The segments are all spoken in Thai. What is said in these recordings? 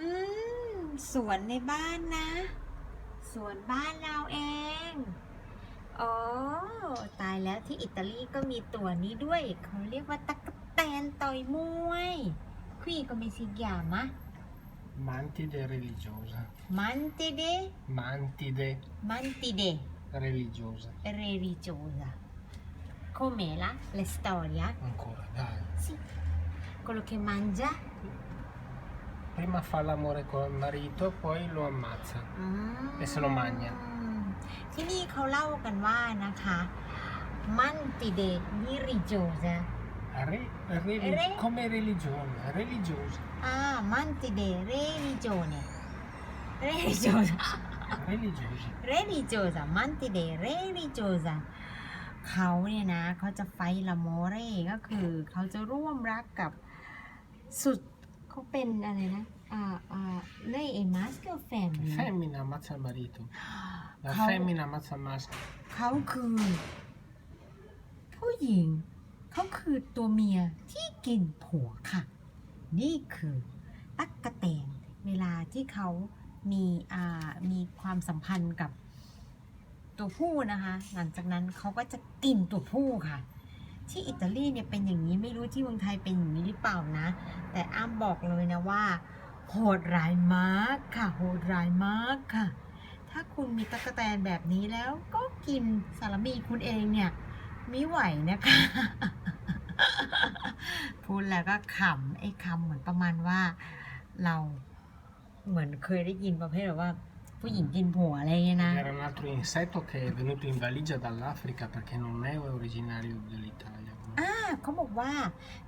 อืมสวนในบ้านนะ สวนบ้านเราเอง อ๋อ ตายแล้วที่อิตาลีก็มีตัวนี้ด้วย เขาเรียกว่าตั๊กแตนต่อยมวยqui come si chiama Mantide religiosa. mantide Mantide mantide religiosa. religiosa com'è la, la storia Ancora, dai. sì quello che mangia Prima fa l'amore col marito, poi lo ammazza. อืม E se lo magna. ที่นี่เขาเล่ากันว่านะคะ มันติเดนิริโจซะ Re- relig- Re- come religione, religiosa. อ่ามันติเดเรริโจเนี่ยเรริโจซะ Religiosa. เรริโจซะมันติเดเรริโจซะเขาเนี่ยนะเขาจะไฟละโมเรก็คือเขาจะร่วมรักกับสุด เขาเป็นอะไรนะอ่าอ่าเลย์เอมัสกับแฟม La femmina ammazza il marito. La How- femmina ammazza il maschio. เขาคือ ผู้หญิง เขาคือตัวเมียที่กินผัวค่ะ นี่คือตั๊กกะแตนเวลาที่เขามีอ่ามีความสัมพันธ์กับตัวผู้นะคะ หลังจากนั้นเขาก็จะกินตัวผู้ค่ะ ที่อิตาลีเนี่ยเป็นอย่างนี้ไม่รู้ที่เมืองไทยเป็นอย่างนี้หรือเปล่านะ แต่อ้ำบอกเลยนะว่า โหดร้ายมากค่ะ โหดร้ายมากค่ะ ถ้าคุณมีตั๊กแตนแบบนี้แล้วก็กินสารมีคุณเองเนี่ยม่ไหวนะคะพูดแล้วก็ขำไอ้คำเหมือนประมาณว่าเราเหมือนเคยได้ยินประเภทแบบว่าผู้หญิงกินผัวอะไรเงี้ยนะ Era un altro insetto che è venuto in valigia dall'Africa perché non è originario dell'Italia. อ่าเขาบอกว่า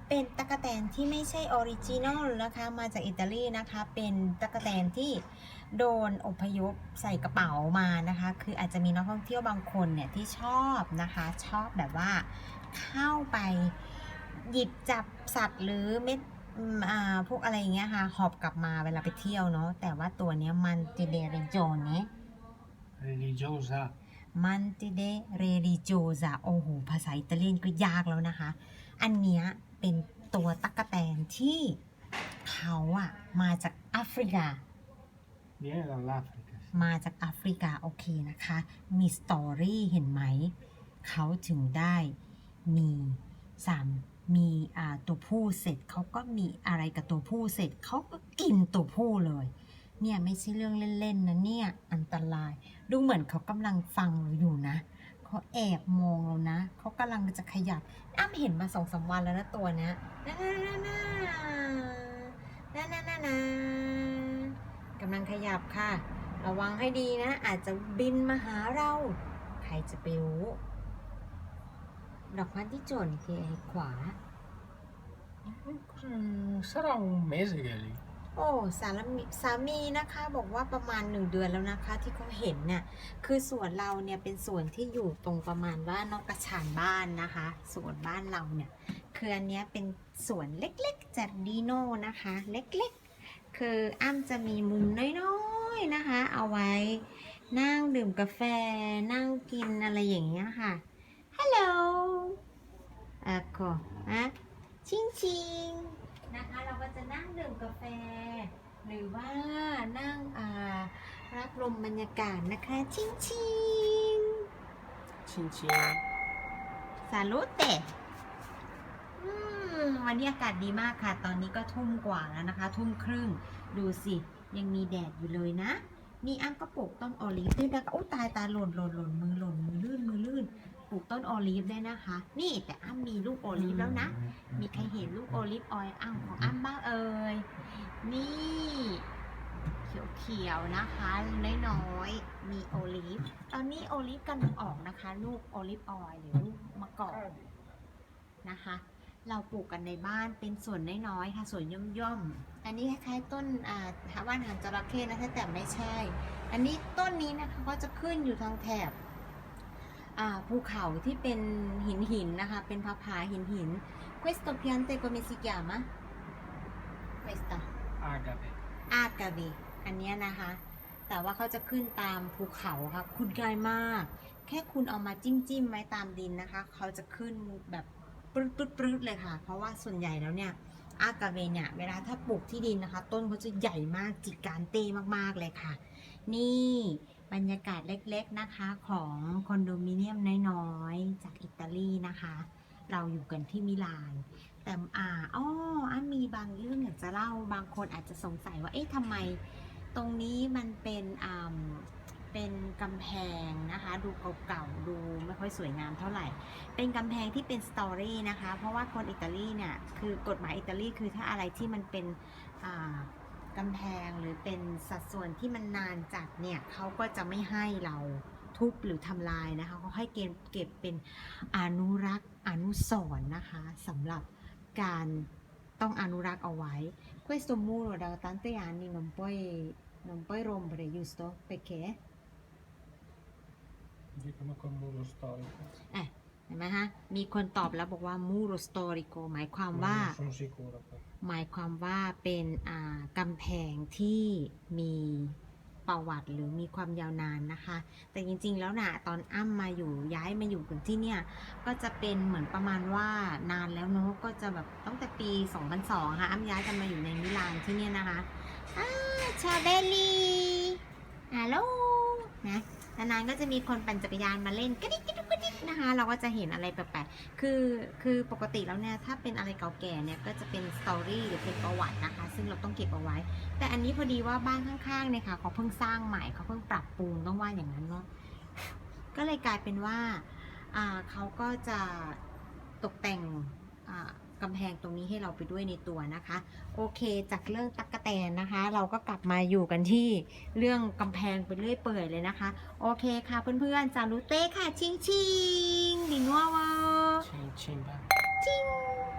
เป็นตะกแตนที่ไม่ใช่ออริจินอลนะคะ มาจากอิตาลีนะคะ เป็นตะกแตนที่โดนอพยพใส่กระเป๋ามานะคะ คืออาจจะมีนักท่องเที่ยวบางคนเนี่ยที่ชอบนะคะ ชอบแบบว่าเข้าไปหยิบจับสัตว์หรือเม็ดพวกอะไรอย่างเงี้ยค่ะ หอบกลับมาเวลาไปเที่ยวเนาะ แต่ว่าตัวเนี้ยมันติเดเรโจเน Religiosa. มันติเดเรริโจซาโอ้โหภาษาอิตาเลียนก็ยากแล้วนะคะ อันเนี้ยเป็นตัวตั๊กแตนที่เขาอะมาจากแอฟริกา Viene dall'Africa. มาจากแอฟริกาโอเคนะคะ มีสตอรี่เห็นไหม เขาถึงได้มีสามมีอ่าตัวผู้เสร็จเขาก็มีอะไรกับตัวผู้เสร็จเขาก็กินตัวผู้เลย เนี่ยไม่ใช่เรื่องเล่นๆนะเนี่ย อันตราย ดูเหมือนเขากำลังฟังเราอยู่นะเขาแอบมองเรานะเขากำลังจะขยับอ้ำเห็นมาสองสามวันแล้วนะตัวเนี้ยน่าน่าน่าน่าน่าน่าน่ากำลังขยับค่ะ ระวังให้ดีนะ อาจจะบินมาหาเรา ใครจะไปรู้ดอกไม้ที่จนคือไอ้ขวา Cosa- Sarà un mese che è lì. โอ้สารมีสามีนะคะบอกว่าประมาณหนึ่งเดือนแล้วนะคะที่เขาเห็นเนี่ย คือสวนเราเนี่ยเป็นสวนที่อยู่ตรงประมาณว่านอกกระชานบ้านนะคะสวนบ้านเราเนี่ยคืออันเนี้ยเป็นสวนเล็กๆจากดีโน่นะคะ เล็กๆ คืออ้ำจะมีมุมน้อยๆนะคะ เอาไว้นั่งดื่มกาแฟนั่งกินอะไรอย่างเงี้ยค่ะฮัลโหลอะโกอะชิงชิง เราก็จะนั่งดื่มกาแฟ หรือว่านั่งอ่ารับลมบรรยากาศนะคะชิงชิง Cin cin. สาลุเตะอืมวันนี้อากาศดีมากค่ะ ตอนนี้ก็ทุ่มกว่าแล้วนะคะ ทุ่มครึ่ง ดูสิ ยังมีแดดอยู่เลยนะ นี่อ้ำก็ปลูกต้นออลิฟด้วยนะคะโอ้ตายตายหล่นหล่นหล่นมือหล่นมือลื่นมือลื่นปลูก ต้นออลิฟด้วยนะคะ นี่แต่อ้ำมีลูกออลิฟแล้วนะ มีใครเห็นลูกโอลิฟออยล์อ้าวของอ้ำบ้างเอ่ย นี่เขียวๆนะคะน้อยๆมีโอลิฟ ตอนนี้โอลิฟกำลังออกนะคะ ลูกโอลิฟออยล์หรือลูกมะกอกนะคะ เราปลูกกันในบ้านเป็นส่วนน้อยๆค่ะส่วนย่อมๆ อันนี้คล้ายๆต้นอ่าหาว่านหางจระเข้นะคะแต่ไม่ใช่ อันนี้ต้นนี้นะคะก็จะขึ้นอยู่ทางแถบอ่า ภูเขาที่เป็นหินหินๆนะคะ เป็นผาผาหินหินๆ questo piante come si chiama questa Agave. agave อันเนี้ยนะคะ แต่ว่าเขาจะขึ้นตามภูเขาค่ะคุณง่ายมาก แค่คุณเอามาจิ้มจิ้มๆไว้ตามดินนะคะ เขาจะขึ้นแบบปรึ๊ดปรึ๊ดปรึ๊ดเลยค่ะ เพราะว่าส่วนใหญ่แล้วเนี่ย อากาเวเนี่ย เวลาถ้าปลูกที่ดินนะคะ ต้นเขาจะใหญ่มากจิกการเต้มากๆเลยค่ะ นี่ บรรยากาศเล็กๆนะคะของคอนโดมิเนียมน้อยๆ จากอิตาลีนะคะ เราอยู่กันที่มิลาน แต่อ่าอ้ออะมีบางเรื่องอยากจะเล่าบางคนอาจจะสงสัยว่าเอ๊ะทำไมตรงนี้มันเป็นอ่าเป็นกำแพงนะคะ ดูเก่าๆ ดูไม่ค่อยสวยงามเท่าไหร่ เป็นกำแพงที่เป็นสตอรี่นะคะ เพราะว่าคนอิตาลีเนี่ยคือกฎหมายอิตาลีคือถ้าอะไรที่มันเป็นอ่า กำแพงหรือเป็นสัดส่วนที่มันนานจัดเนี่ยเขาก็จะไม่ให้เราทุบหรือทำลายนะคะเขาให้เก็บเก็บเป็นอนุรักษ์อนุสรณ์นะคะสำหรับการต้องอนุรักษ์เอาไว้ Questo muro da tanti anni non puoi, non puoi rompere, giusto? Perché? Dicono col muro storico. เห็นไหมฮะ มีคนตอบแล้วบอกว่า muro storico หมายความว่า non sono sicuro. però. หมายความว่าเป็นอ่ากำแพงที่มีประวัติหรือมีความยาวนานนะคะ แต่จริงๆแล้วนะตอนอ้ำมาอยู่ย้ายมาอยู่กันที่เนี่ย ก็จะเป็นเหมือนประมาณว่านานแล้วเนาะก็จะแบบตั้งแต่ปี 2002 ค่ะ อ้ำย้ายกันมาอยู่ในมิลานที่เนี่ยนะคะอ้าชาเบลลีฮัลโหลนะนานๆก็จะมีคนปั่นจักรยานมาเล่นกระดิกกระดุกกระดิก นะคะ เราก็จะเห็นอะไรแปลกๆ คือคือปกติแล้วเนี่ยถ้าเป็นอะไรเก่าแก่เนี่ยก็จะเป็นสตอรี่หรือเป็นประวัตินะคะ ซึ่งเราต้องเก็บเอาไว้ แต่อันนี้พอดีว่าบ้านข้างๆเนี่ยค่ะเขาเพิ่งสร้างใหม่เขาเพิ่งปรับปรุงต้องว่าอย่างนั้นเนาะก็เลยกลายเป็นว่าเขาก็จะตกแต่งอ กำแพงตรงนี้ให้เราไปด้วยในตัวนะคะ โอเคจากเรื่องตั๊กแตนนะคะ เราก็กลับมาอยู่กันที่เรื่องกำแพงไปเรื่อยเปื่อยเลยนะคะ โอเคค่ะเพื่อนๆจารุเต้ค่ะ ชิงชิงดินัววา Cin, cin, va.